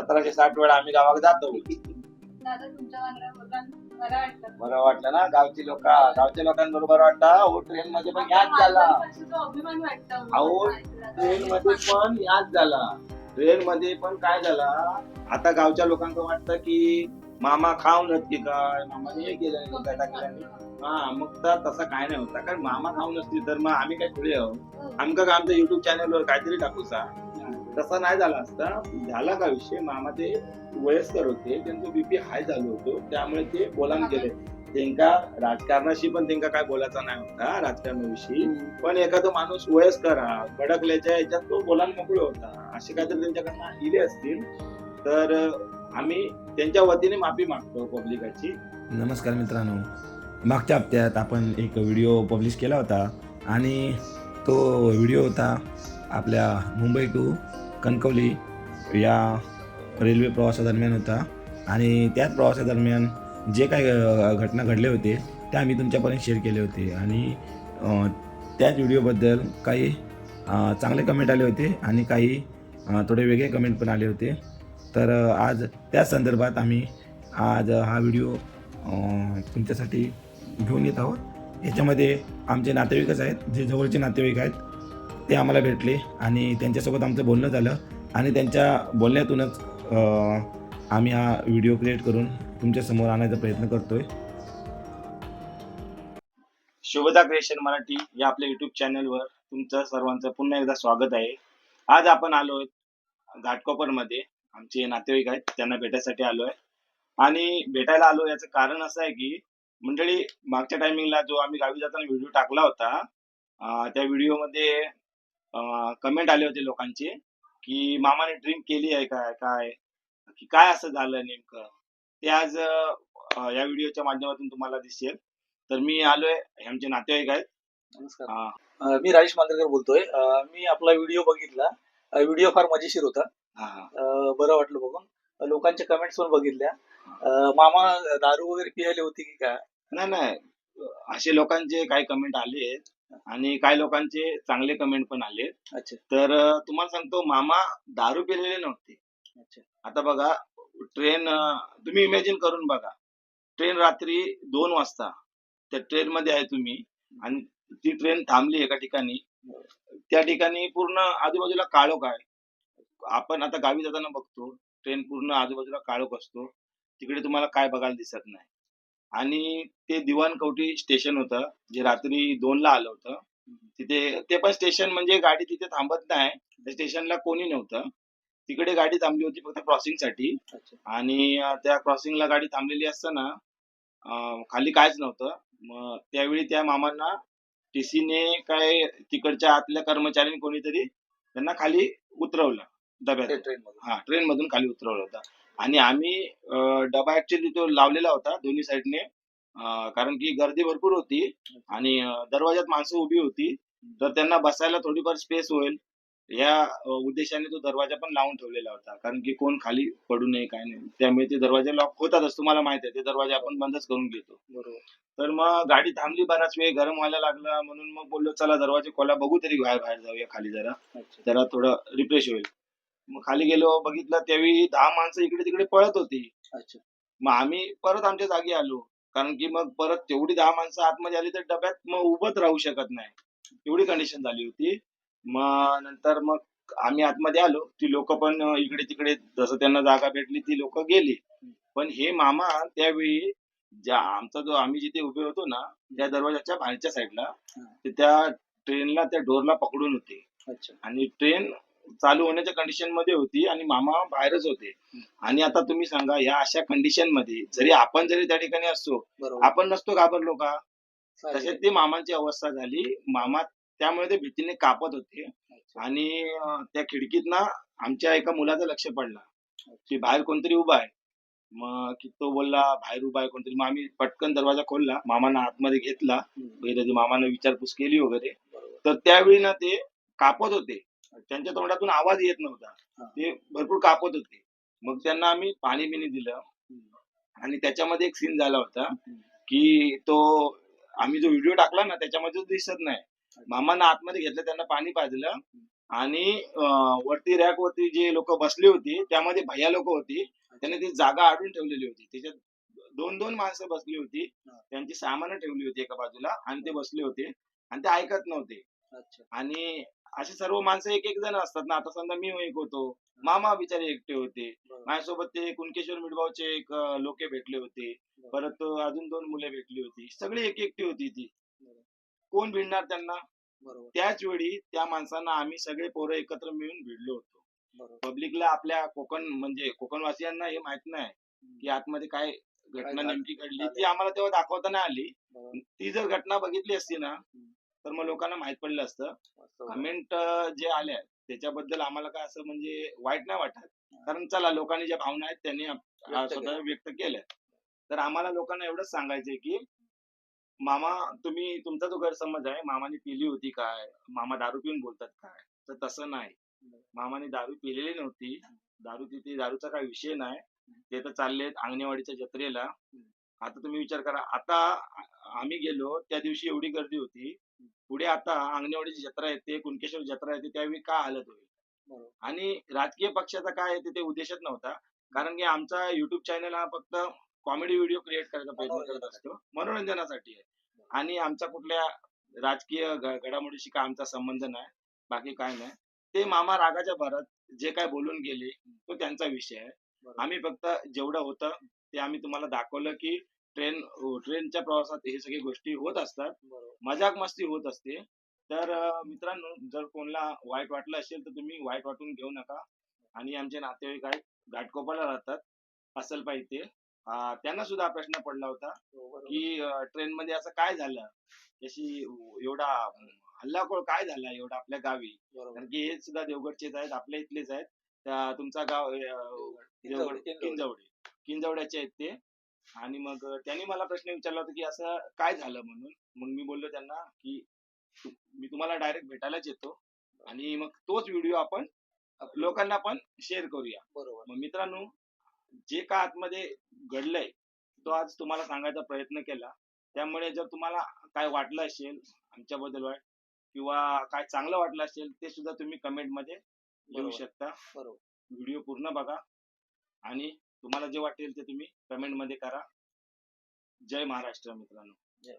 सतराशे साठ वेळा आम्ही गावात जातो. बरं वाटलं. ना? गावची लोक गावच्या लोकांबरोबर वाटतं हो ट्रेन मध्ये पण याच झाला. अहो, ट्रेन मध्ये पण याच झाला. ट्रेन मध्ये पण काय झाला? आता गावच्या लोकांना वाटतं की मामा खाऊन की काय? मामाने हे केलं नाही हा मग तर तसं काय नाही होता. कारण मामा खाऊन असतील तर मग आम्ही काय थोडी आहोत? आमका का आमच्या युट्यूब चॅनलवर काहीतरी टाकूचा तसं नाही झाला असता झाला का विषय? मामा ते वयस्कर होते त्यांचं बीपी हाय झालं होतं त्यामुळे ते बोलायला गेले. त्यांका राजकारणाशी पण त्यांका काय बोलायचा नाही होता राजकारणाविषयी. पण एखादा माणूस वयस्कर हा भडकल्याच्या याच्यात तो बोलायला मोकळे होता. असे काहीतरी त्यांच्याकडनं इले असतील. तर आम्ही त्यांच्या वतीने माफी मागतो पब्लिकाची. नमस्कार मित्रांनो. मागच्या हप्त्यात आपण एक व्हिडिओ पब्लिश केला होता आणि तो व्हिडिओ होता आपल्या मुंबई टू कणकवली या रेल्वे प्रवासादरम्यान होता. आणि त्याच प्रवासादरम्यान जे काही घटना घडले होते त्या आम्ही तुमच्यापर्यंत शेअर केले होते. आणि त्याच व्हिडिओबद्दल काही चांगले कमेंट आले होते आणि काही थोडे वेगळे कमेंट पण आले होते. तर आज त्याच संदर्भात आम्ही आज हा व्हिडिओ तुमच्यासाठी घेऊन येत आहोत. याच्यामध्ये आमचे नातेवाईकच आहेत जे जवळचे नातेवाईक आहेत ते आम्हाला भेटले आणि त्यांच्यासोबत आमचं बोलणं झालं आणि त्यांच्या बोलण्यातूनच आम्ही हा व्हिडिओ क्रिएट करून तुमच्यासमोर आणायचा प्रयत्न करतोय. शुभदा क्रिएशन मराठी या आपल्या युट्यूब चॅनलवर तुमचं सर्वांचं पुन्हा एकदा स्वागत आहे. आज आपण आलोय घाटकोपरमध्ये आमचे नातेवाईक आहेत त्यांना भेटायसाठी आलोय. आणि भेटायला आलो याचं कारण असं आहे की मंडळी मागच्या टायमिंगला जो आम्ही गावी जाताना व्हिडिओ टाकला होता त्या व्हिडिओमध्ये कमेंट आले होते लोकांचे की मामाने ड्रिंक केली आहे काय? काय? की काय असं झालं नेमकं? ते आज या व्हिडिओच्या माध्यमातून तुम्हाला दिसेल. तर मी आलोय हे आमचे नातेवाईक आहेत. नमस्कार. हा, मी राजेश मांजरेकर बोलतोय. मी आपला व्हिडिओ बघितला. व्हिडिओ फार मजेशीर होता. बरं वाटलं बघून. लोकांच्या कमेंट्स पण बघितल्या. मामा दारू वगैरे पियाले होती की काय? नाही नाही. असे लोकांचे काही कमेंट आले आणि काही लोकांचे चांगले कमेंट पण आले. अच्छा. तर अं, तुम्हाला सांगतो मामा दारू पिलेले नव्हते. अच्छा. आता बघा ट्रेन तुम्ही इमॅजिन करून बघा. ट्रेन रात्री दोन वाजता त्या ट्रेन मध्ये आहे तुम्ही आणि ती ट्रेन थांबली एका ठिकाणी. त्या ठिकाणी पूर्ण आजूबाजूला काळोख आहे. आपण आता गावी जाताना बघतो ट्रेन पूर्ण आजूबाजूला काळोख असतो. तिकडे तुम्हाला काय बघायला दिसत नाही. आणि ते दिवाण कवठी स्टेशन होतं जे रात्री दोनला आलं होतं. तिथे ते पण स्टेशन म्हणजे गाडी तिथे थांबत नाही. त्या स्टेशनला कोणी नव्हतं. तिकडे गाडी थांबली होती फक्त क्रॉसिंगसाठी अच्छा. आणि अं, त्या क्रॉसिंगला गाडी थांबलेली असताना अं, खाली कायच नव्हतं. मग त्यावेळी त्या मामांना टीसीने काय तिकडच्या आतल्या कर्मचाऱ्यांनी कोणीतरी त्यांना खाली उतरवलं डब्यात. ट्रेन मध्ये हा ट्रेन मधून खाली उतरवलं होतं. आणि आम्ही अं, डबा ऍक्च्युली तो लावलेला होता दोन्ही साईडने कारण की गर्दी भरपूर होती आणि अं, दरवाजात माणसं उभी होती. तर त्यांना बसायला थोडीफार स्पेस होईल. या अं, उद्देशाने तो दरवाजा पण लावून ठेवलेला होता. कारण की कोण खाली पडू नये काय नाही त्यामुळे ते दरवाजे लॉक होतातच तुम्हाला माहीत आहे. ते दरवाजे आपण बंदच करून घेतो. बरोबर. तर मग गाडी थांबली बराच वेळ गरम व्हायला लागला. म्हणून मग बोललो चला दरवाजे खोला बघू तरी बाहेर बाहेर जाऊया खाली जरा. अच्छा. जरा थोडं रिफ्रेश होईल. मग खाली गेलो बघितलं त्यावेळी दहा माणसं इकडे तिकडे पळत होती. अच्छा. मग आम्ही परत आमच्या जागी आलो. कारण की मग परत तेवढी दहा माणसं आतमध्ये आली तर डब्यात मग उभंच राहू शकत नाही. एवढी कंडिशन झाली होती. मग नंतर मग आम्ही आतमध्ये आलो. ती लोक पण इकडे तिकडे जसं त्यांना जागा भेटली ती लोक गेली. पण हे मामा त्यावेळी ज्या आमचा जो आम्ही जिथे उभे होतो ना त्या दरवाजाच्या बाहेरच्या साईडला त्या ट्रेनला त्या डोरला पकडून होते. आणि ट्रेन चालू होण्याच्या कंडिशनमध्ये होती आणि मामा बाहेरच होते. आणि आता तुम्ही सांगा या अशा कंडिशनमध्ये जरी आपण जरी त्या ठिकाणी असतो आपण नसतो घाबरलो का. तसेच ती मामांची अवस्था झाली. मामा त्यामुळे ते भीतीने कापत होते. आणि त्या खिडकीत ना आमच्या एका मुलाचं लक्ष पडला. की बाहेर कोणतरी उभा आहे. मग की तो बोलला बाहेर उभा आहे कोणतरी. मग आम्ही पटकन दरवाजा खोलला. मामांना आतमध्ये घेतला. मामानं विचारपूस केली वगैरे. तर त्यावेळी ना ते कापत होते. त्यांच्या तोंडातून आवाज येत नव्हता. ते भरपूर कापत होते. मग त्यांना आम्ही पाणी बिणी दिलं. आणि त्याच्यामध्ये एक सीन झाला होता. की तो आम्ही जो व्हिडिओ टाकला ना त्याच्यामध्ये दिसत नाही. मामांना आतमध्ये घेतलं त्यांना पाणी पाजलं. आणि वरती रॅक वरती जे लोक बसली होती त्यामध्ये भैया लोक होती. त्यांनी ती जागा आडून ठेवलेली होती. त्याच्यात दोन दोन माणसं बसली होती. त्यांची सामानं ठेवली होती एका बाजूला आणि ते बसले होते. आणि ते ऐकत नव्हते. आणि असे सर्व माणसं एक एक जण असतात ना. आता समजा मी एक होतो. मामा बिचारे एकटे होते. माझ्यासोबत ते कुणकेश्वर मिडबावचे एक लोके भेटले होते. परत अजून दोन मुले भेटली होती. सगळी एक एकटी होती ती. कोण भिडणार त्यांना? त्याच वेळी त्या माणसांना आम्ही सगळे पोरं एकत्र मिळून भिडलो होतो. पब्लिकला आपल्या कोकण म्हणजे कोकणवासियांना हे माहीत नाही की आतमध्ये काय घटना? नेमकी घडली. ती आम्हाला तेव्हा दाखवता नाही आली. ती जर घटना बघितली असती ना तर मग लोकांना माहीत पडलं असतं. कमेंट जे आल्या त्याच्याबद्दल आम्हाला काय असं म्हणजे वाईट नाही वाटत. कारण चला लोकांनी ज्या भावना आहेत त्यांनी आप- व्यक्त स्वतः केल्या. व्यक्त केल्या. तर आम्हाला लोकांना एवढंच सांगायचंय की मामा तुम्ही तुमचा जो गैरसमज आहे मामाने पिली होती काय? मामा दारू पिऊन बोलतात काय? तर तसं नाही. मामाने दारू पिलेली नव्हती. दारू तिथे दारूचा काही विषय नाही. ते तर चाललेत अंगणेवाडीच्या जत्रेला. आता तुम्ही विचार करा. आता आम्ही गेलो त्या दिवशी एवढी गर्दी होती. पुढे आता अंगणेवाडीची जत्रा येते कुणकेश्वर जत्रा येते त्यावेळी काय हालत होईल. आणि राजकीय पक्षाचा काय आहे ते उद्देशच नव्हता. कारण की आमचा युट्यूब चॅनल हा फक्त कॉमेडी व्हिडिओ क्रिएट करायचा प्रयत्न करत असतो. मनोरंजनासाठी आहे. आणि आमचा कुठल्या राजकीय घडामोडीशी काय आमचा संबंध नाही बाकी काय नाही. ते मामा रागाच्या भरात जे काय बोलून गेले तो त्यांचा विषय आहे. आम्ही फक्त जेवढं होतं ते आम्ही तुम्हाला दाखवलं की ट्रेन ट्रेनच्या प्रवासात हे सगळी गोष्टी होत असतात. मजाक मस्ती होत असते. तर मित्रांनो जर कोणाला वाईट वाटलं असेल तर तुम्ही वाईट वाटून घेऊ नका. आणि आमचे नातेवाईक आहेत घाटकोपरला राहतात असेल पाहिजे त्यांना सुद्धा हा प्रश्न पडला होता बरोबर. की ट्रेन मध्ये असं काय झालं? जशी एवढा हल्लाखोळ काय झाला एवढा आपल्या गावी? कारण की हे सुद्धा देवगडचेच आहेत आपल्या इथलेच आहेत. तुमचा गाव. किंजवडे. किंजवड्याचे आहेत ते. आणि मग त्यांनी मला प्रश्न विचारला होता की असं काय झालं म्हणून? मग मी बोललो त्यांना की मी तुम्हाला डायरेक्ट भेटायलाच येतो आणि मग तोच व्हिडिओ आपण लोकांना पण शेअर करूया. बरोबर. मग मित्रांनो जे का आतमध्ये घडलंय तो आज तुम्हाला सांगायचा प्रयत्न केला. त्यामुळे जर तुम्हाला काय वाटलं असेल आमच्याबद्दल वाईट किंवा काय चांगलं वाटलं असेल ते सुद्धा तुम्ही कमेंटमध्ये लिहू. शकता. बरोबर. व्हिडिओ पूर्ण बघा आणि तुम्हाला जे वाटेल ते तुम्ही कमेंटमध्ये करा. जय महाराष्ट्र मित्रांनो. जय